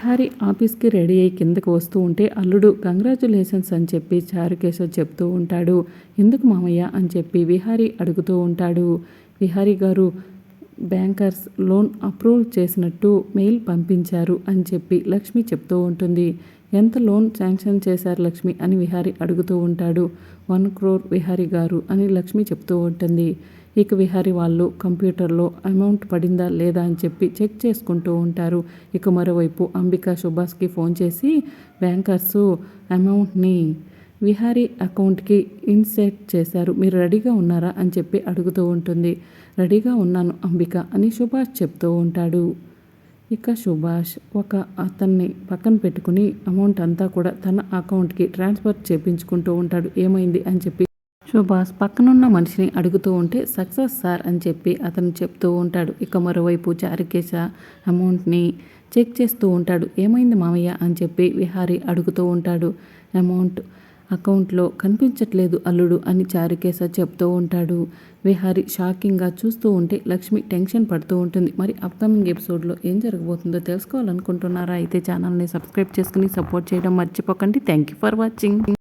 విహారి ఆఫీస్కి రెడీ అయ్యి కిందకు వస్తూ ఉంటే అల్లుడు కంగ్రాచులేషన్స్ అని చెప్పి చారుకేశవ్ చెప్తూ ఉంటాడు. ఎందుకు మామయ్య? అని చెప్పి విహారి అడుగుతూ ఉంటాడు. విహారి గారు బ్యాంకర్స్ లోన్ అప్రూవ్ చేసినట్టు మెయిల్ పంపించారు అని చెప్పి లక్ష్మి చెప్తూ ఉంటుంది. ఎంత లోన్ శాంక్షన్ చేశారు లక్ష్మి? అని విహారి అడుగుతూ ఉంటాడు. వన్ క్రోర్ విహారి గారు అని లక్ష్మి చెప్తూ ఉంటుంది. ఇక విహారి వాళ్ళు కంప్యూటర్లో అమౌంట్ పడిందా లేదా అని చెప్పి చెక్ చేసుకుంటూ ఉంటారు. ఇక మరోవైపు అంబిక సుభాష్కి ఫోన్ చేసి బ్యాంకర్సు అమౌంట్ని విహారీ అకౌంట్కి ఇన్సెట్ చేశారు. మీరు రెడీగా ఉన్నారా? అని చెప్పి అడుగుతూ ఉంటుంది. రెడీగా ఉన్నాను అంబిక అని సుభాష్ చెప్తూ ఉంటాడు. ఇక సుభాష్ ఒక అతన్ని పక్కన పెట్టుకుని అమౌంట్ అంతా కూడా తన అకౌంట్కి ట్రాన్స్ఫర్ చేపించుకుంటూ ఉంటాడు. ఏమైంది అని చెప్పి సుభాష్ పక్కనున్న మనిషిని అడుగుతూ ఉంటే సక్సెస్ సార్ అని చెప్పి అతను చెప్తూ ఉంటాడు. ఇక మరోవైపు చారుకేశ అమౌంట్ని చెక్ చేస్తూ ఉంటాడు. ఏమైంది మామయ్య? అని చెప్పి విహారీ అడుగుతూ ఉంటాడు. అమౌంట్ అకౌంట్లో కనిపించట్లేదు అల్లుడు అని చారుకేశ చెప్తూ ఉంటాడు. విహారి షాకింగ్గా చూస్తూ ఉంటే లక్ష్మి టెన్షన్ పడుతూ ఉంటుంది. మరి అప్కమింగ్ ఎపిసోడ్లో ఏం జరగబోతుందో తెలుసుకోవాలనుకుంటున్నారా? అయితే ఛానల్ని సబ్స్క్రైబ్ చేసుకుని సపోర్ట్ చేయడం మర్చిపోకండి. Thank you for watching.